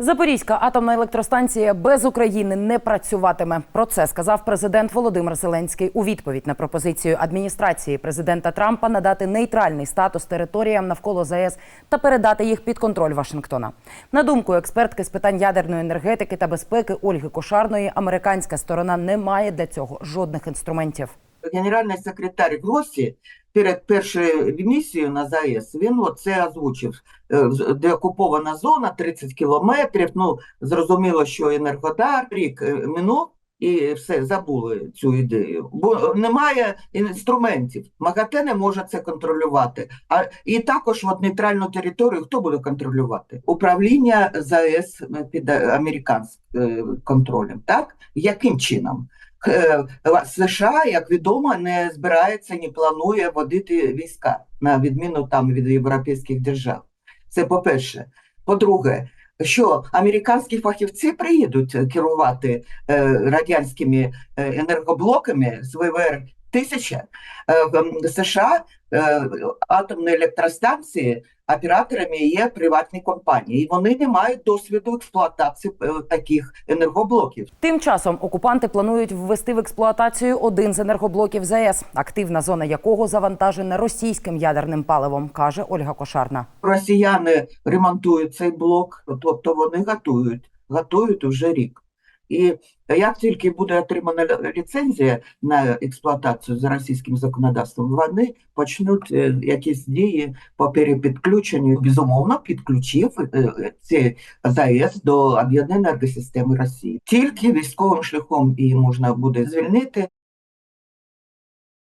Запорізька атомна електростанція без України не працюватиме. Про це сказав президент Володимир Зеленський у відповідь на пропозицію адміністрації президента Трампа надати нейтральний статус територіям навколо ЗАЕС та передати їх під контроль Вашингтона. На думку експертки з питань ядерної енергетики та безпеки Ольги Кошарної, американська сторона не має для цього жодних інструментів. Генеральний секретар Гросі перед першою місією на ЗАЕС він оце озвучив. Е, з- Деокупована зона 30 кілометрів. Ну зрозуміло, що Енергодар рік е, минув. І все забули цю ідею, бо немає інструментів. МАГАТЕ не може це контролювати. А і також от нейтральну територію хто буде контролювати? Управління ЗАЕС під американським контролем. Так яким чином? Е, США, як відомо, не збирається, не планує водити війська на відміну там від європейських держав. Це по-перше. По-друге, що американські фахівці приїдуть керувати е, радянськими е, енергоблоками з ВВР 1000 е, в США е, атомні електростанції операторами є приватні компанії, і вони не мають досвіду експлуатації е, таких енергоблоків. Тим часом окупанти планують ввести в експлуатацію один з енергоблоків ЗАЕС, активна зона якого завантажена російським ядерним паливом, каже Ольга Кошарна. Росіяни ремонтують цей блок, тобто вони готують, готують уже рік. І як тільки буде отримана ліцензія на експлуатацію за російським законодавством, вони почнуть е, якісь дії по перепідключенню. Безумовно, підключив е, ці ЗАЕС до об'єднаної енергосистеми Росії. Тільки військовим шляхом її можна буде звільнити.